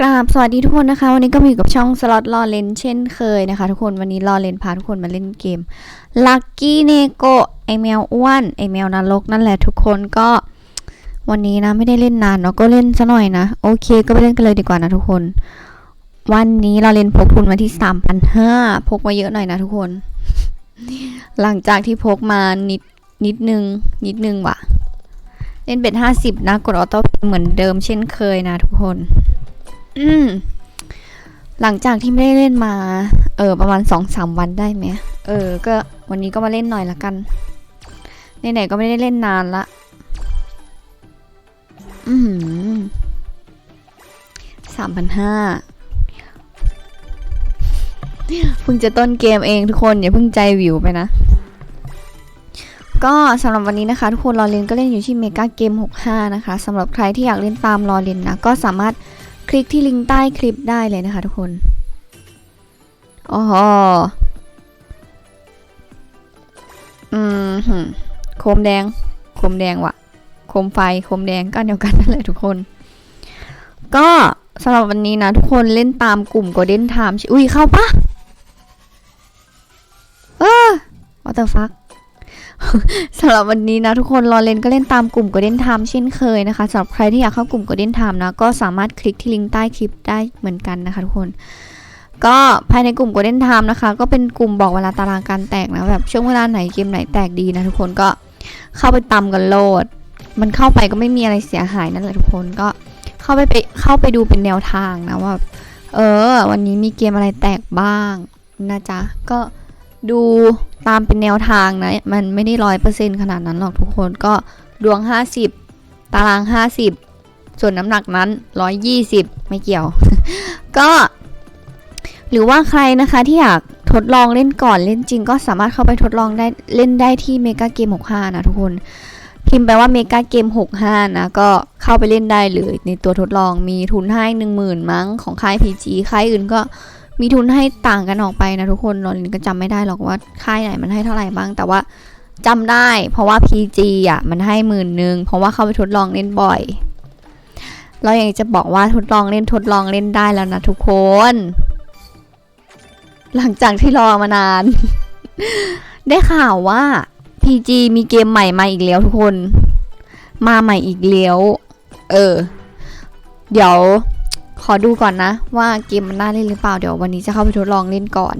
กราบสวัสดีทุกคนนะคะ วันนี้ก็มาอยู่กับช่องสล็อตลอเลนเช่นเคยนะคะ ทุกคนวันนี้ลอเลนพาทุกคนมาเล่นเกมลักกี้เนโกไอแมวอ้วนไอแมวนรกนั่นแหละทุกคนก็วันนี้นะไม่ได้เล่นนานเนาะก็เล่นซะหน่อยนะ โอเคก็ไปเล่นกันเลยดีกว่านะทุกคน วันนี้เราเล่นพกทุนมาที่สามพันห้าพกมาเยอะหน่อยนะทุกคน หลังจากที่พกมานิดนิดนึงนิดนึงว่ะ เล่นเบ็ดห้าสิบนะกดออโต้เหมือนเดิมเช่นเคยนะทุกคน หลังจากที่ไม่ได้เล่นมา เออ ประมาณสองสามวันได้ไหมเออ ก็วันนี้ก็มาเล่นหน่อยละกันไหนๆก็ไม่ได้เล่นนานละ อืมสามพันห้าเพิ่งจะต้นเกมเองทุกคนอย่าเพิ่งใจวิวไปนะ ก็สำหรับวันนี้นะคะ ทุกคนรอเล่นก็เล่นอยู่ที่เมกาเกม 65 นะคะสำหรับใครที่อยากเล่นตามรอเล่นนะ ก็สามารถ ลิกที่ลิงก์ใต้คลิปได้เลยนะคะทุกคนอ๋ออืมหโคมแดง โคมแดงวะโคมไฟ โคมแดงก็เดียวกันนั่นแหละทุกคน ก็สำหรับวันนี้นะทุกคนเล่นตามกลุ่ม Golden Time อุ้ยเข้าปะเออ what the fuck สำหรับวันนี้นะทุกคนรอเล่นก็เล่นตามกลุ่ม Golden Time เช่นเคยนะคะสำหรับใครที่อยากเข้ากลุ่ม Golden Time นะ ก็สามารถคลิกที่ลิงก์ใต้คลิปได้เหมือนกันนะคะทุกคน ก็ภายในกลุ่ม Golden Time นะคะ ก็เป็นกลุ่มบอกเวลาตารางการแตกนะแบบช่วงเวลาไหนเกมไหนแตกดีนะทุกคนก็เข้าไปตามกันโหลด มันเข้าไปก็ไม่มีอะไรเสียหายนั่นแหละทุกคนก็เข้าไปไปเข้าไปดูเป็นแนวทางนะว่า เออ วันนี้มีเกมอะไรแตกบ้างนะจ๊ะก็ ดูตามเป็นแนวทางนะ มันไม่ได้ร้อยเปอร์เซ็นขนาดนั้นหรอกทุกคนก็ดวง 50 ตาราง 50 ส่วนน้ำหนักนั้น 120 ไม่เกี่ยว ก็ หรือว่าใครนะคะที่อยากทดลองเล่นก่อนเล่นจริงก็สามารถเข้าไปทดลองได้เล่นได้ที่เมกาเกม65 นะทุกคนพิมพ์ไปว่าเมกาเกม65 นะ ก็เข้าไปเล่นได้เลยในตัวทดลองมีทุนให้ 10,000 มั้งของค่าย PG ค่ายอื่นก็ มีทุนให้ต่างกันออกไปนะทุกคนเราก็จำไม่ได้หรอกว่าค่ายไหนมันให้เท่าไหร่บ้าง แต่ว่าจำได้ เพราะว่า PG อะมันให้หมื่นหนึ่งเพราะว่าเข้าไปทดลองเล่นบ่อย เราอยากจะบอกว่าทดลองเล่นทดลองเล่นได้แล้วนะทุกคน หลังจากที่รอมานาน ได้ข่าวว่า PG มีเกมใหม่มาอีกแล้วทุกคน มาใหม่อีกแล้ว เออ เดี๋ยว ขอดูก่อนนะ ว่าเกมมันน่าเล่นหรือเปล่าเดี๋ยววันนี้จะเข้าไปทดลองเล่นก่อน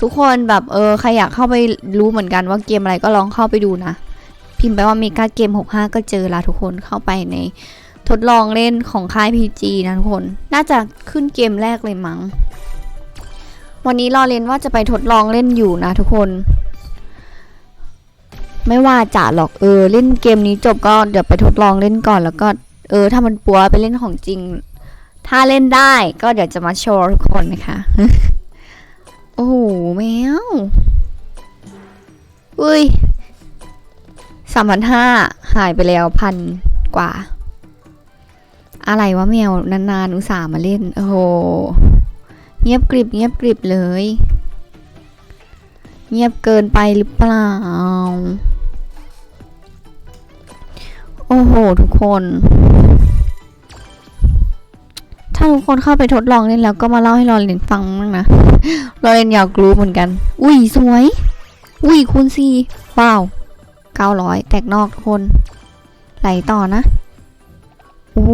ทุกคนแบบเออใครอยากเข้าไปรู้เหมือนกันว่าเกมอะไรก็ลองเข้าไปดูนะ พิมพ์ไปว่าเมกาเกม 65 ก็เจอละทุกคนเข้าไปในทดลองเล่นของค่าย PG นะทุกคน น่าจะขึ้นเกมแรกเลยมั้ง วันนี้รอเล่นว่าจะไปทดลองเล่นอยู่นะทุกคน ไม่ว่าจะหรอกเออเล่นเกมนี้จบก็เดี๋ยวไปทดลองเล่นก่อนแล้วก็เออถ้ามันปัวไปเล่นของจริง ถ้าเล่นได้ก็เดี๋ยวจะมาโชว์ทุกคนนะคะ โอ้โหแมว อุ้ยสามพันห้าหายไปแล้วพันกว่า อะไรวะแมวนานๆอุตส่าห์มาเล่น โอ้โห เงียบกริบเงียบกริบเลย เงียบเกินไปหรือเปล่า โอ้โห ทุกคนาทุกคนเข้าไปทดลองเล่นแล้วก็มาเล่าให้เราเล่นฟังบ้างนะเราเล่นอยากรู้เหมือนกัน อุ้ยสวย อุ้ยคูณสี่ว้าวเก้าร้อยแตกนอกทุกคน ไหลต่อนะ โอ้โห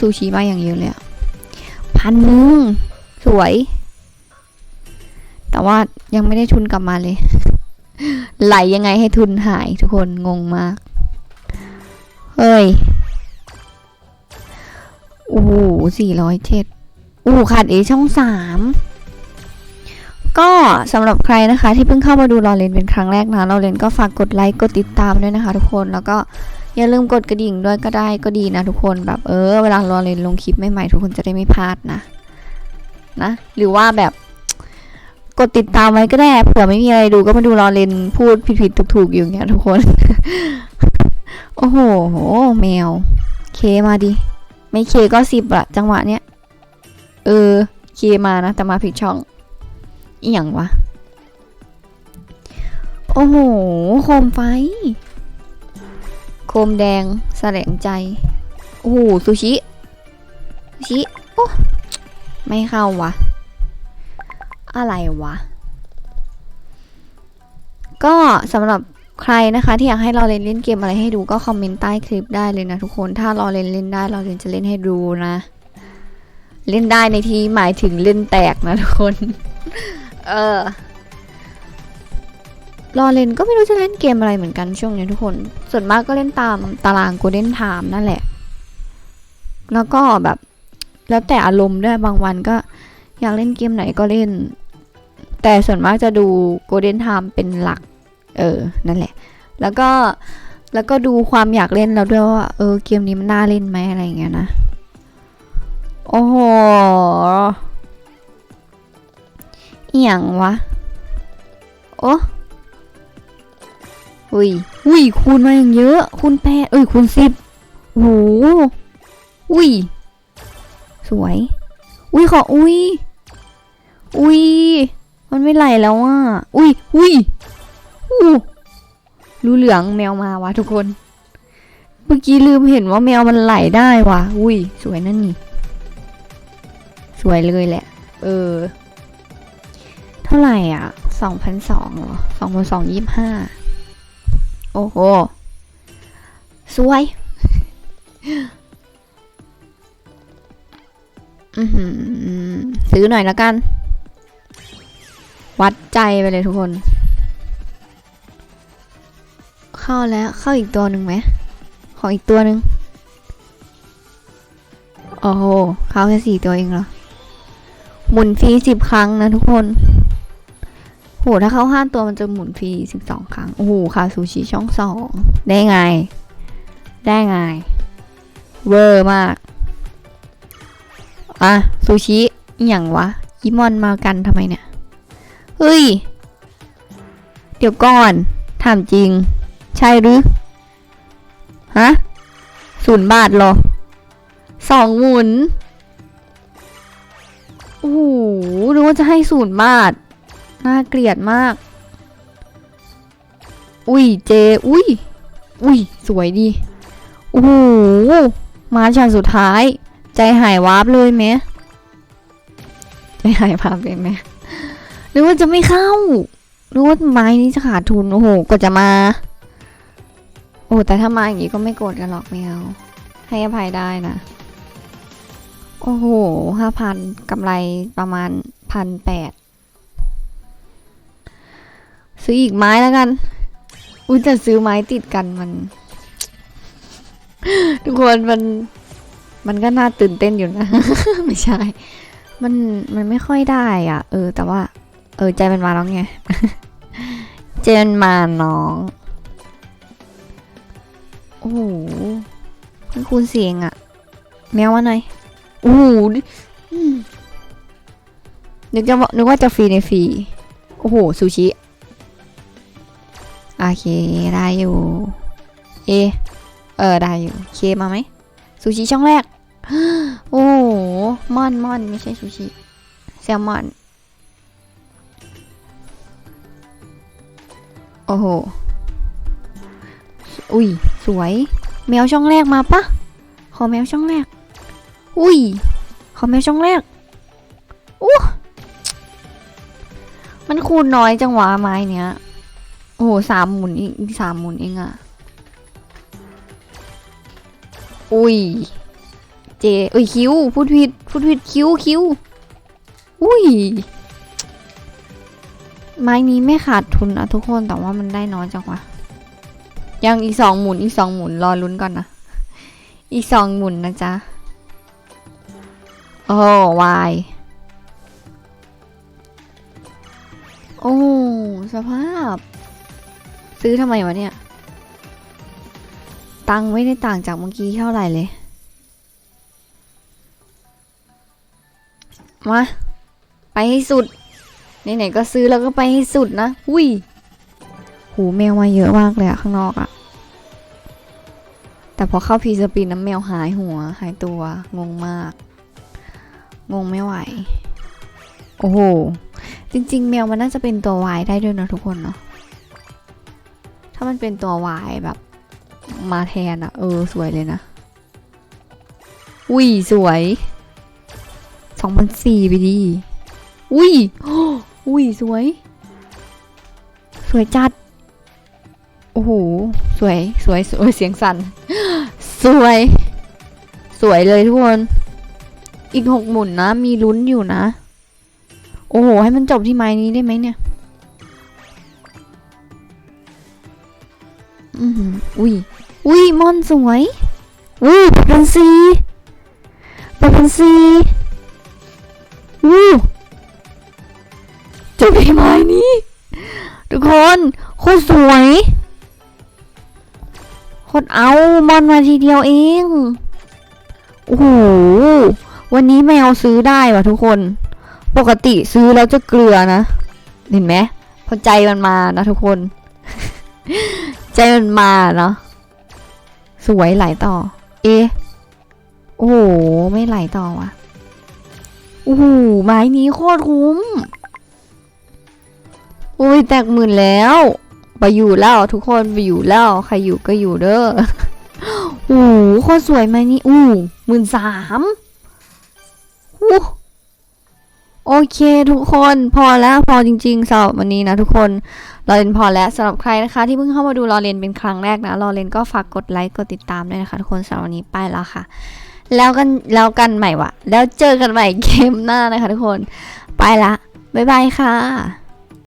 ซูชิมาอย่างเยอะเลยอะพันหนึ่งสวย แต่ว่ายังไม่ได้ทุนกลับมาเลย ไหลยังไงให้ทุนหายทุกคนงงมาก เฮ้ย โอ้โหสี่ร้อยเจ็ดโอ้โหขาดเอช่องสามก็สำหรับใครนะคะที่เพิ่งเข้ามาดูรอเลนเป็นครั้งแรกนะรอเลนก็ฝากกดไลค์กดติดตามด้วยนะคะ ทุกคนแล้วก็อย่าลืมกดกระดิ่งด้วยก็ได้ก็ดีนะ ทุกคนแบบเออเวลารอเลนลงคลิปใหม่ๆทุกคนจะได้ไม่พลาดนะนะ หรือว่าแบบกดติดตามไว้ก็ได้เผื่อไม่มีอะไรดูก็มาดูรอเลนพูดผิดๆถูกๆอยู่เงี้ยทุกคน โอ้โห แมว เคมาดิ ไม่เคก็สิบอะจังหวะเนี้ย เออ เคมานะ แต่มาผิดช่อง อีหยังวะ โอ้โห โคมไฟ โคมแดงแสลงใจ โอ้โห ซูชิ ซูชิ โอ้ไม่เข้าวะ อะไรวะ ก็สำหรับ ใครนะคะที่อยากให้เราเล่นเล่นเกมอะไรให้ดูก็คอมเมนต์ใต้คลิปได้เลยนะทุกคนถ้าเราเล่นเล่นได้เราเล่นจะเล่นให้ดูนะ เล่นได้ในที่หมายถึงเล่นแตกนะทุกคน เออรอเล่นก็ไม่รู้จะเล่นเกมอะไรเหมือนกันช่วงนี้ทุกคน ส่วนมากก็เล่นตามตาราง Golden Time นั่นแหละ แล้วก็แบบ แล้วแต่อารมณ์ด้วยบางวันก็อยากเล่นเกมไหนก็เล่น แต่ส่วนมากจะดู Golden Time เป็นหลัก เออ นั่นแหละ แล้วก็แล้วก็ดูความอยากเล่นแล้วด้วยว่า เออ เกมนี้มันน่าเล่นไหมอะไรอย่างเงี้ยนะ โอ้โหอหย่างวะ โอ้อุ้ยอุ้ยคูณมาอย่างเยอะ คูณแปดเอ้ย คูณสิบโอ้โหอุ้ย สวย อุ้ยขออุ้ย อุ้ย มันไม่ไหลแล้วอะ อุ้ย อุ้ย อู้รู้เหลืองแมวมาวะทุกคน เมื่อกี้ลืมเห็นว่าแมวมันไหลได้วะอุ้ย สวยนั่นนี่ สวยเลยแหละ เออ เท่าไหร่อะสองพันสองเหรอสองพันสองยี่ห้าโอ้โห สวย อือหือซื้อหน่อยแล้วกัน วัดใจไปเลยทุกคน เข้าแล้วเข้าอีกตัวหนึ่งไหม ขออีกตัวหนึ่งโอ้โหเข้าแค่สี่ตัวเองเหรอ หมุนฟรีสิบครั้งนะทุกคนโหถ้าเข้าห้าตัวมันจะหมุนฟรีสิบสองครั้ง โอ้โหค่ะซูชิช่องสองได้ไง ได้ไง เวอร์มาก อะซูชิอย่างวะยิมอนมากันทำไมเนี่ย เฮ้ย เดี๋ยวก่อน ถามจริง ใช่หรือ ฮะศูนย์บาทหรอ สองหมุน โอ้โหนึกว่าจะให้ศูนย์บาท น่าเกลียดมาก อุ้ยเจ อุ้ย อุ้ย สวยดี โอ้โห มาฉากสุดท้าย ใจหายวาบเลยไหมใจหายวาบเลยไหมนึกว่าจะไม่เข้านึกว่าไม้นี้จะขาดทุน โอ้โหกว่าจะมา โอ้แต่ถ้ามาอย่างนี้ก็ไม่โกรธกันหรอกไม่เอาให้อภัยได้นะ โอ้โหห้าพันกำไรประมาณพันแปดซื้ออีกไม้แล้วกัน อุ้ยจะซื้อไม้ติดกันมัน ทุกคนมัน มันก็น่าตื่นเต้นอยู่นะ ไม่ใช่ มันมันไม่ค่อยได้อะ เออ แต่ว่า เออใจมันมาแล้วไงใจนมาน้อง อ้โหคูณเสียงอะแมวมาหน่อยโอ้โหนึกจะว่านึกว่าจะฟรีในฟรีโอ้โหซูชิโอเคได้อยู่เอเออได้อยู่เคมาไหมซูชิช่องแรกโอ้โหมอนมอนไม่ใช่ซูชิแซลมอนโอ้โหอุ้ย สวย แมวช่องแรกมาปะขอแมวช่องแรก อุ้ย ขอแมวช่องแรกอู้มันคูณน้อยจังหวะไม้เนี้ย โอ้โหสามหมุนอีกสามหมุนเองอะอุ้ย เจเอ้ยคิวพูดผิดพูดผิดคิวคิวอุ้ย ไม้นี้ไม่ขาดทุนอะทุกคนแต่ว่ามันได้น้อยจังวะ ยังอีกสองหมุนอีกสองหมุนรอลุ้นก่อนนะ อีกสองหมุนนะจ๊ะ โอ้วาย โอ้สภาพ ซื้อทำไมวะเนี่ย ตังไม่ได้ต่างจากเมื่อกี้เท่าไหร่เลย มา ไปให้สุดไหนๆก็ซื้อแล้วก็ไปให้สุดนะ อุ้ย หูแมวมาเยอะมากเลยอะข้างนอกอะ แต่พอเข้าพีสปีนน้ำแมวหายหัวหายตัวงงมาก งงไม่ไหว โอ้โห จริง ๆ แมวมันน่าจะเป็นตัววายได้ด้วยนะทุกคนเนาะถ้ามันเป็นตัววายแบบ มาแทนอะเออ สวยเลยนะอุ้ยสวยองพันสี่ไปดีอุ้ยอุ้ยสวย สวยจัด โอ้โห สวย สวย สวย เสียงสั่น สวย สวยเลยทุกคน อีกหกหมุนนะ มีลุ้นอยู่นะ โอ้โห ให้มันจบที่ไม้นี้ได้ไหมเนี่ย อืออุ้ย อุ้ยมอนสวย อุ้ยเป็นสีเป็นสีอู้จบที่ไม้นี้ ทุกคนโคตรสวย คตรเอามอนมาทีเดียวเอง โอ้โห วันนี้แมวซื้อได้ว่ะทุกคน ปกติซื้อแล้วจะเกลือนะ เห็นไหมพอใจมันมานะทุกคน ใจมันมาเนาะ สวยไหลต่อ เอะโอ้โห ไม่ไหลต่อว่ะ โอ้โห ไม้นี้โคตรคุ้มอุ้ย แตกหมื่นแล้ว ไปอยู่แล้วทุกคนไปอยู่แล้วใครอยู่ก็อยู่เด้อโอ้โหคตรสวยไหมนี้อู้หมื่นสามอู้โอเคทุกคนพอแล้วพอจริงๆสำหรับวันนี้นะทุกคนรอเรนพอแล้วสำหรับใครนะคะ ที่เพิ่งเข้ามาดูรอเรนเป็นครั้งแรกนะรอเรนก็ฝากกดไลค์กดติดตามด้วยนะคะ ทุกคนสำหรับวันนี้ไปแล้วค่ะ แล้วกันแล้วกันใหม่วะแล้วเจอกันใหม่เกมหน้านะคะ ทุกคนไปละบ๊ายบายค่ะ